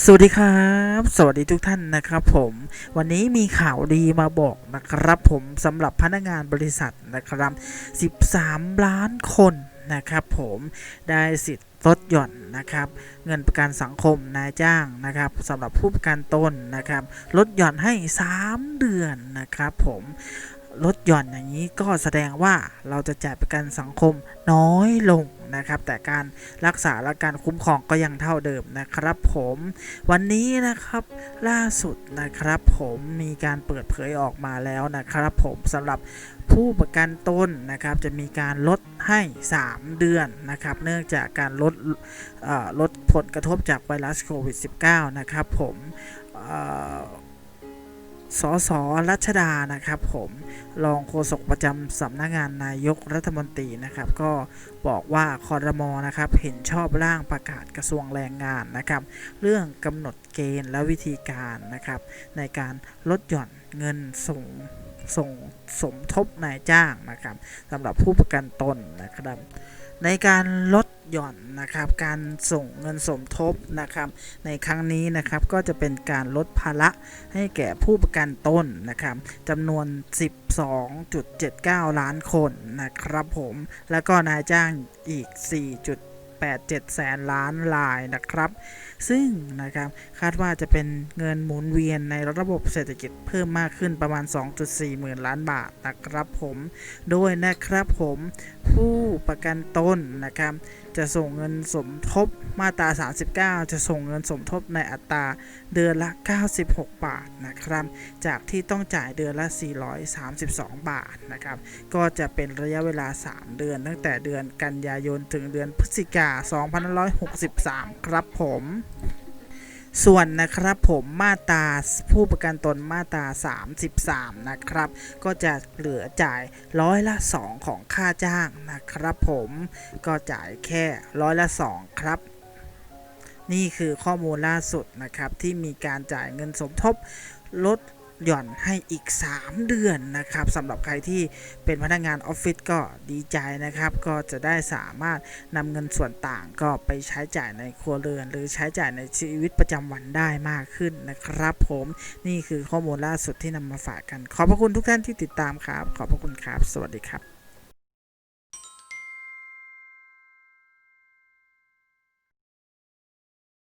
สวัสดีครับ สวัสดีทุกท่านนะครับผมวันนี้มีข่าวดีมาบอกนะครับผมสำหรับพนักงานบริษัทนะครับ 13 ล้านคนนะครับผมได้สิทธิ์ลดหย่อนนะครับ เงินประกันสังคมนายจ้างนะครับสำหรับผู้ประกันตนนะครับลดหย่อนให้ 3 เดือนนะครับผมลดหย่อนอย่างนี้ก็แสดงว่าเราจะจ่ายประกันสังคมน้อยลง นะครับ แต่การรักษาและการคุ้มครองก็ยังเท่าเดิมนะครับผมวันนี้นะครับล่าสุดนะครับผมมีการเปิดเผยออกมาแล้วนะครับผมสำหรับผู้ประกันตนนะครับจะมีการลดให้ 3 เดือนนะครับ เนื่องจากการลดลดผลกระทบจากไวรัสโควิด -19 นะครับผม สสรัชดานะครับผมรองโฆษกประจำสำนักงานนายกรัฐมนตรีนะครับ ก็บอกว่าคอรมอนะครับเห็นชอบร่างประกาศกระทรวงแรงงานนะครับ เรื่องกำหนดเกณฑ์และวิธีการนะครับ ในการลดหย่อนเงินส่งส่งสมทบนายจ้างนะครับสำหรับผู้ประกันตนนะครับ ในการลดหย่อนนะครับการส่งเงินสมทบนะครับ ในครั้งนี้นะครับก็จะเป็นการลดภาระให้แก่ผู้ประกันตนนะครับจำนวน 12.79 ล้านคนนะครับผม แล้วก็นายจ้างอีก 4.87แสนล้านลายนะครับ ซึ่งนะครับคาดว่าจะเป็นเงินหมุนเวียนในระบบเศรษฐกิจเพิ่มมากขึ้นประมาณ 2.4 หมื่นล้านบาทนะครับผม โดยนะครับผมผู้ประกันตนนะครับจะส่งเงินสมทบมาตรา 39 จะส่งเงินสมทบในอัตราเดือนละ 96 บาทนะครับ จากที่ต้องจ่ายเดือนละ 432 บาทนะครับ ก็จะเป็นระยะเวลา 3 เดือน ตั้งแต่เดือนกันยายนถึงเดือนพฤศจิกา2563 ครับผม ส่วนนะครับผมมาตาผู้ประกันตนมาตา 33 นะครับ ก็จะเหลือจ่ายร้อยละ 2 ของค่าจ้างนะครับผมก็จ่ายแค่ร้อยละ 2 ครับนี่คือข้อมูลล่าสุดนะครับที่มีการจ่ายเงินสมทบลด หย่อนให้อีก 3 เดือนนะครับสำหรับใครที่เป็นพนักงานออฟฟิศก็ดีใจนะครับ ก็จะได้สามารถนำเงินส่วนต่างก็ไปใช้จ่ายในครัวเรือน หรือใช้จ่ายในชีวิตประจำวันได้มากขึ้นนะครับผมนี่คือข้อมูลล่าสุดที่นำมาฝากกัน ขอบพระคุณทุกท่านที่ติดตามครับ ขอบพระคุณครับ สวัสดีครับ